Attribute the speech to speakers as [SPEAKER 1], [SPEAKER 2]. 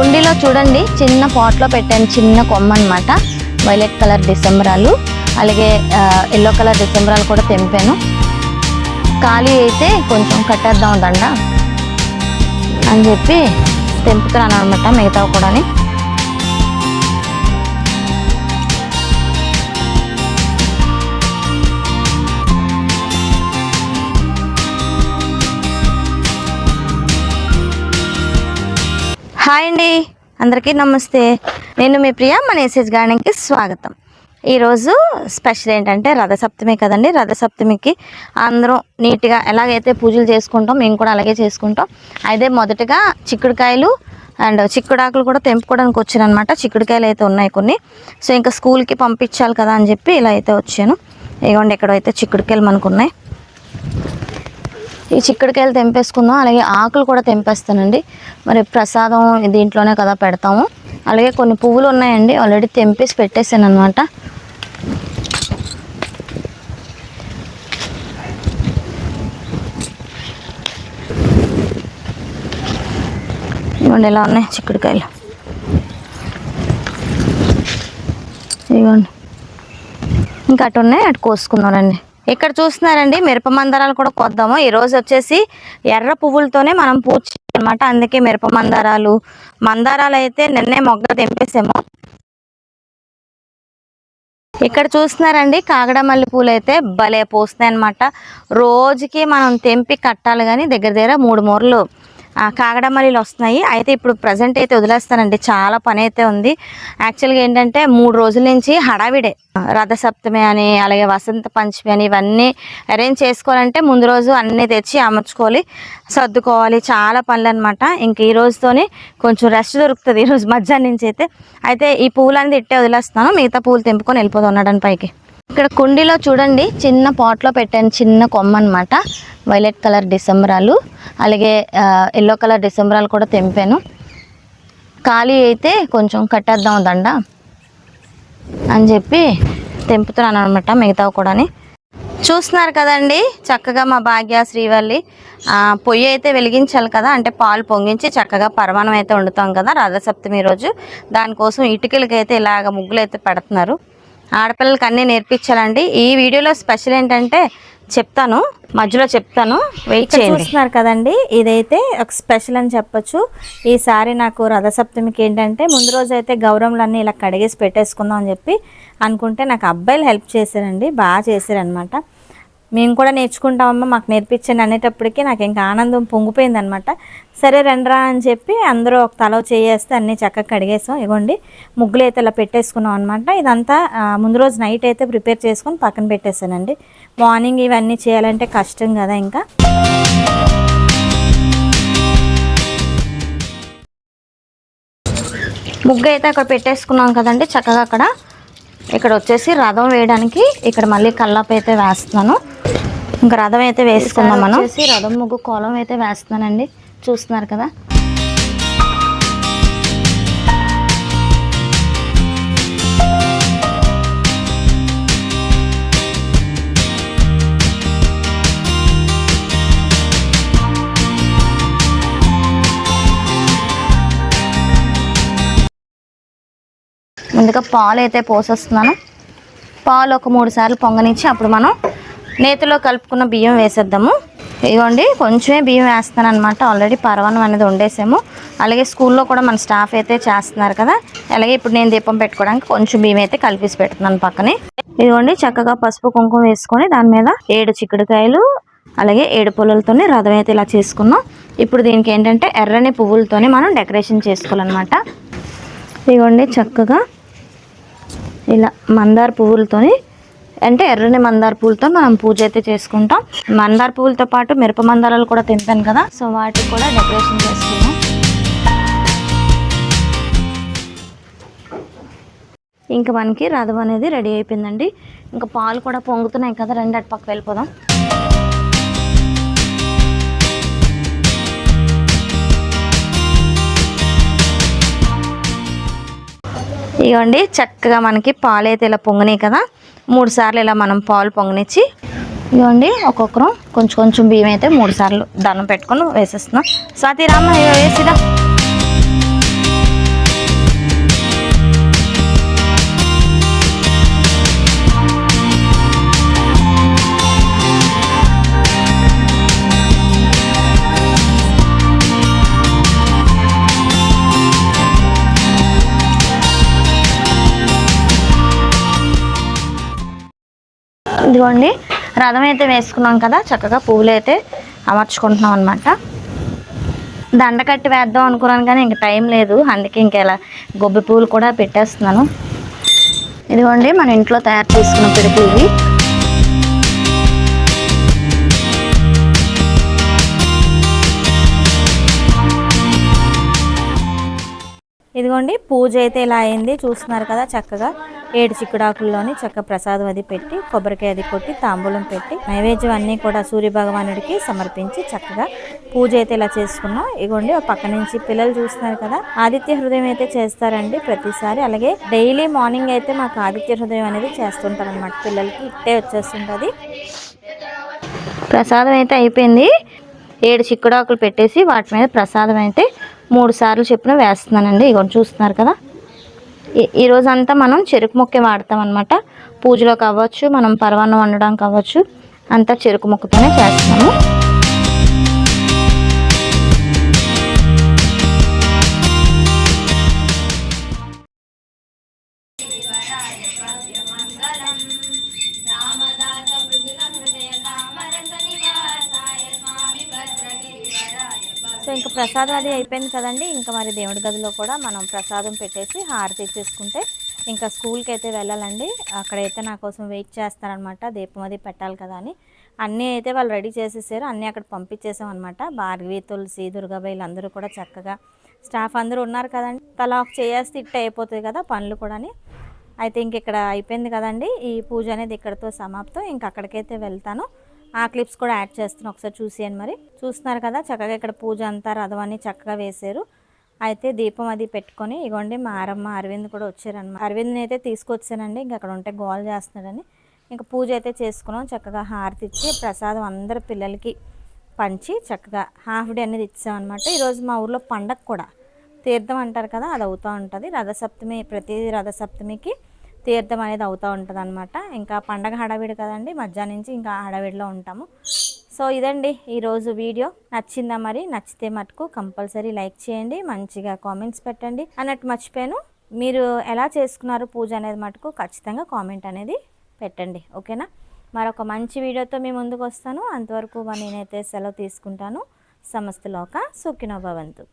[SPEAKER 1] కుండీలో చూడండి చిన్న పాట్లో పెట్టాను చిన్న కొమ్మ అనమాట వైలెట్ కలర్ డిసెంబరాలు అలాగే ఎల్లో కలర్ డిసెంబరాలు కూడా తెంపాను. ఖాళీ అయితే కొంచెం కట్టేద్దాం దండ అని చెప్పి తెంపుతున్నాను అనమాట మిగతావి కూడా అందరికీ నమస్తే. నేను మీ ప్రియ మన ఎస్ఎస్ గార్డెన్కి స్వాగతం. ఈరోజు స్పెషల్ ఏంటంటే రథసప్తమి కదండి. రథసప్తమికి అందరం నీట్గా ఎలాగైతే పూజలు చేసుకుంటాం మేము కూడా అలాగే చేసుకుంటాం. అయితే మొదటగా చిక్కుడుకాయలు అండ్ చిక్కుడాకులు కూడా తెంపుకోవడానికి వచ్చాను అనమాట చిక్కుడుకాయలు అయితే ఉన్నాయి కొన్ని. సో ఇంకా స్కూల్కి పంపించాలి కదా అని చెప్పి ఇలా అయితే వచ్చాను. ఇదిగోండి ఎక్కడైతే చిక్కుడుకాయలు మనకు ఉన్నాయి ఈ చిక్కుడుకాయలు తెంపేసుకుందాం. అలాగే ఆకులు కూడా తెంపేస్తానండి. మరి ప్రసాదం దీంట్లోనే కదా పెడతాము. అలాగే కొన్ని పువ్వులు ఉన్నాయండి. ఆల్రెడీ తెంపేసి పెట్టేసాను అనమాట ఇవ్వండి ఇలా ఉన్నాయి చిక్కుడుకాయలు? ఇవ్వండి ఇంకా అటు ఉన్నాయి అటు కోసుకున్నారండి ఇక్కడ చూస్తున్నారండి మిరప మందారాలు కూడా కొద్దాము. ఈరోజు వచ్చేసి ఎర్ర పువ్వులతోనే మనం పూజ అనమాట అందుకే మిరప మందారాలు. మందారాలు అయితే నిన్నే మొగ్గ తెంపేసాము. ఇక్కడ చూస్తున్నారండి కాగడ మల్లె పూలు అయితే భలే పూస్తున్నాయి అనమాట రోజుకి మనం తెంపి కట్టాలి కానీ దగ్గర దగ్గర మూడు మూరలు కాగడమల్లిలు కాగడ వస్తున్నాయి. అయితే ఇప్పుడు ప్రజెంట్ అయితే వదిలేస్తానండి. చాలా పని అయితే ఉంది. యాక్చువల్గా ఏంటంటే మూడు రోజుల నుంచి హడావిడే. రథసప్తమి అని అలాగే వసంత పంచమి అని ఇవన్నీ అరేంజ్ చేసుకోవాలంటే ముందు రోజు అన్నీ తెచ్చి అమర్చుకోవాలి సర్దుకోవాలి. చాలా పనులు అనమాట ఇంక ఈ రోజుతోనే కొంచెం రెస్ట్ దొరుకుతుంది ఈరోజు మధ్యాహ్నం నుంచి అయితే. అయితే ఈ పువ్వులన్నీ ఇట్టే వదిలేస్తాను మిగతా పూలు తెంపుకొని వెళ్ళిపోతున్నాడని పైకి. ఇక్కడ కుండీలో చూడండి చిన్న పాట్లో పెట్టాను చిన్న కొమ్మ అనమాట వైలెట్ కలర్ డిసెంబరాలు అలాగే ఎల్లో కలర్ డిసెంబరాలు కూడా తెంపాను. ఖాళీ అయితే కొంచెం కట్టేద్దాం దండ అని చెప్పి తెంపుతున్నాను అనమాట మిగతావి కూడాని. చూస్తున్నారు కదండి చక్కగా మా భాగ్య శ్రీవల్లి. పొయ్యి అయితే వెలిగించాలి కదా అంటే పాలు పొంగించి చక్కగా పరమాణం అయితే వండుతాం కదా రథసప్తమి రోజు. దానికోసం ఇటుకలకి అయితే ఇలాగ ముగ్గులు అయితే పెడుతున్నారు. ఆడపిల్లలకి అన్నీ నేర్పించాలండి. ఈ వీడియోలో స్పెషల్ ఏంటంటే చెప్తాను. మధ్యలో చెప్తాను. వెయిట్ చూస్తున్నారు కదండి ఇదైతే ఒక స్పెషల్ అని చెప్పొచ్చు. ఈసారి నాకు రథసప్తమికి ఏంటంటే ముందు రోజు అయితే గౌరవలన్నీ ఇలా కడిగేసి పెట్టేసుకుందాం అని చెప్పి అనుకుంటే నాకు అబ్బాయిలు హెల్ప్ చేశారండి బాగా చేశారనమాట మేము కూడా నేర్చుకుంటామమ్మా మాకు నేర్పించండి అనేటప్పటికీ నాకు ఇంకా ఆనందం పొంగిపోయిందనమాట. సరే రండ్రా అని చెప్పి అందరూ ఒక తల చేయేస్తే అన్నీ చక్కగా కడిగేసాం. ఇగోండి ముగ్గులు అయితే ఇలా పెట్టేసుకున్నాం అనమాట. ఇదంతా ముందు రోజు నైట్ అయితే ప్రిపేర్ చేసుకొని పక్కన పెట్టేశానండి. మార్నింగ్ ఇవన్నీ చేయాలంటే కష్టం కదా ఇంకా. ముగ్గు అయితే అక్కడ పెట్టేసుకున్నాం కదండి చక్కగా అక్కడ. ఇక్కడ వచ్చేసి రథం వేయడానికి ఇక్కడ మళ్ళీ కల్లాపు అయితే వేస్తున్నాను. ఇంకా రథం అయితే వేసుకున్నాం మనం. రథం ముగ్గు కోలం అయితే వేస్తున్నానండి. చూస్తున్నారు కదా. ముందుగా పాలు అయితే పోసేస్తున్నాను. పాలు ఒక మూడు సార్లు పొంగనిచ్చి అప్పుడు మనం నేతిలో కలుపుకున్న బియ్యం వేసేద్దాము. ఇదిగోండి కొంచెమే బియ్యం వేస్తాను అనమాట ఆల్రెడీ పరవనం అనేది వండేసాము. అలాగే స్కూల్లో కూడా మన స్టాఫ్ అయితే చేస్తున్నారు కదా. అలాగే ఇప్పుడు నేను దీపం పెట్టుకోవడానికి కొంచెం బియ్యం అయితే కలిపేసి పెడుతున్నాను పక్కనే. ఇదిగోండి చక్కగా పసుపు కుంకుమ వేసుకొని దాని మీద ఏడు చిక్కుడుకాయలు అలాగే ఏడు పుల్లలతోనే రథం అయితే ఇలా చేసుకున్నాం. ఇప్పుడు దీనికి ఏంటంటే ఎర్రని పువ్వులతోనే మనం డెకరేషన్ చేసుకోవాలన్నమాట. ఇదిగోండి చక్కగా ఇలా మందార పువ్వులతోని అంటే ఎర్రని మందార పూలతో మనం పూజ అయితే చేసుకుంటాం. మందార పూలతో పాటు మిరప మందారాలు కూడా తింటాను కదా సో వాటికి కూడా డెకరేషన్ చేసుకున్నాం ఇంకా మనకి రథం అనేది రెడీ అయిపోయిందండి. ఇంకా పాలు కూడా పొంగుతున్నాయి కదా రెండు అటు పక్క వెళ్ళిపోదాం. ఇవ్వండి చక్కగా మనకి పాలు అయితే ఇలా పొంగినాయి కదా. మూడు సార్లు ఇలా మనం పాలు పొంగనిచ్చి ఇవ్వండి ఒక్కొక్కరం కొంచెం కొంచెం బియ్యం అయితే మూడు సార్లు దండం పెట్టుకొని వేసేస్తున్నాం. స్వాతి రామ్మ వేసిరా
[SPEAKER 2] ఇదిగోండి రథం అయితే వేసుకున్నాం కదా చక్కగా పువ్వులు అయితే అమర్చుకుంటున్నాం అనమాట దండ కట్టి వేద్దాం అనుకున్నాను కానీ ఇంక టైం లేదు అందుకే ఇంక ఇలా గొబ్బి పువ్వులు కూడా పెట్టేస్తున్నాను. ఇదిగోండి మన ఇంట్లో తయారు చేసుకున్న పిడుపులు ఇవి ఇదిగోండి పూజ అయితే ఇలా అయింది. చూస్తున్నారు కదా చక్కగా ఏడు చిక్కుడాకుల్లోని చక్క ప్రసాదం అది పెట్టి కొబ్బరికాయ అది కొట్టి తాంబూలం పెట్టి నైవేద్యం అన్నీ కూడా సూర్య భగవానుడికి సమర్పించి చక్కగా పూజ అయితే ఇలా చేసుకున్నాం. ఇదిగోండి ఒక పక్క నుంచి పిల్లలు చూస్తున్నారు కదా ఆదిత్య హృదయం అయితే చేస్తారండి ప్రతిసారి. అలాగే డైలీ మార్నింగ్ అయితే మాకు ఆదిత్య హృదయం అనేది చేస్తుంటారు అనమాట పిల్లలకి ఇట్టే వచ్చేస్తుంటుంది. ప్రసాదం అయితే అయిపోయింది. ఏడు చిక్కుడాకులు పెట్టేసి వాటి మీద ప్రసాదం అయితే మూడు సార్లు చెప్పిన వేస్తున్నానండి. ఇగోండి చూస్తున్నారు కదా. ఈ- ఈ మనం చెరుకు మొక్కే వాడతాం అనమాట పూజలోకి అవ్వచ్చు మనం పర్వాన్నం వండడానికి అవ్వచ్చు. అంతా చెరుకు మొక్కతోనే చేస్తాము. ప్రసాదం అది అయిపోయింది కదండి. ఇంకా మరి దేవుడి గదిలో కూడా మనం ప్రసాదం పెట్టేసి హారతి ఇచ్చేసుకుంటే ఇంకా స్కూల్కి అయితే వెళ్ళాలండి. అక్కడైతే నా కోసం వెయిట్ చేస్తారనమాట. దీపం అది పెట్టాలి కదా అని. అన్నీ అయితే వాళ్ళు రెడీ చేసేసారు. అన్నీ అక్కడ పంపించేసాం అనమాట భార్గవి తులసి దుర్గాబాయిలు అందరూ కూడా చక్కగా స్టాఫ్ అందరూ ఉన్నారు కదండి. తలా ఆఫ్ చేస్తే ఇట్ట అయిపోతుంది కదా పనులు కూడాని అయితే ఇంక ఇక్కడ అయిపోయింది కదండి. ఈ పూజ అనేది ఇక్కడతో సమాప్తం. ఇంక అక్కడికైతే వెళ్తాను. ఆ క్లిప్స్ కూడా యాడ్ చేస్తున్నాను ఒకసారి చూసేయండి మరి. చూస్తున్నారు కదా చక్కగా ఇక్కడ పూజ అంతా రథం అని చక్కగా వేశారు. అయితే దీపం అది పెట్టుకొని ఇగోండి మా ఆరమ్మ అరవింద్ కూడా వచ్చారనమాట అరవింద్ని అయితే తీసుకొచ్చానండి ఇంక అక్కడ ఉంటే గోల్ చేస్తున్నాడని. ఇంకా పూజ అయితే చేసుకున్నాం చక్కగా హారతి ఇచ్చి ప్రసాదం అందరు పిల్లలకి పంచి చక్కగా హాఫ్ డే అనేది ఇచ్చామన్నమాట. ఈరోజు మా ఊర్లో పండగ కూడా. తీర్థం అంటారు కదా అది అవుతూ ఉంటుంది. రథసప్తమి ప్రతి రథసప్తమికి తీర్థం అనేది అవుతూ ఉంటుంది అనమాట ఇంకా పండగ హడావిడి కదండి మధ్యాహ్నం నుంచి ఇంకా హడావిడిలో ఉంటాము. సో ఇదండి ఈరోజు వీడియో. నచ్చిందా మరి? నచ్చితే మటుకు కంపల్సరీ లైక్ చేయండి మంచిగా కామెంట్స్ పెట్టండి. అన్నట్టు మర్చిపోయాను. మీరు ఎలా చేసుకున్నారు పూజ అనేది మటుకు ఖచ్చితంగా కామెంట్ అనేది పెట్టండి. ఓకేనా? మరొక మంచి వీడియోతో మీ ముందుకు వస్తాను. అంతవరకు మరి నేనైతే సెలవు తీసుకుంటాను. సమస్తలోక సుఖినో భవంతు.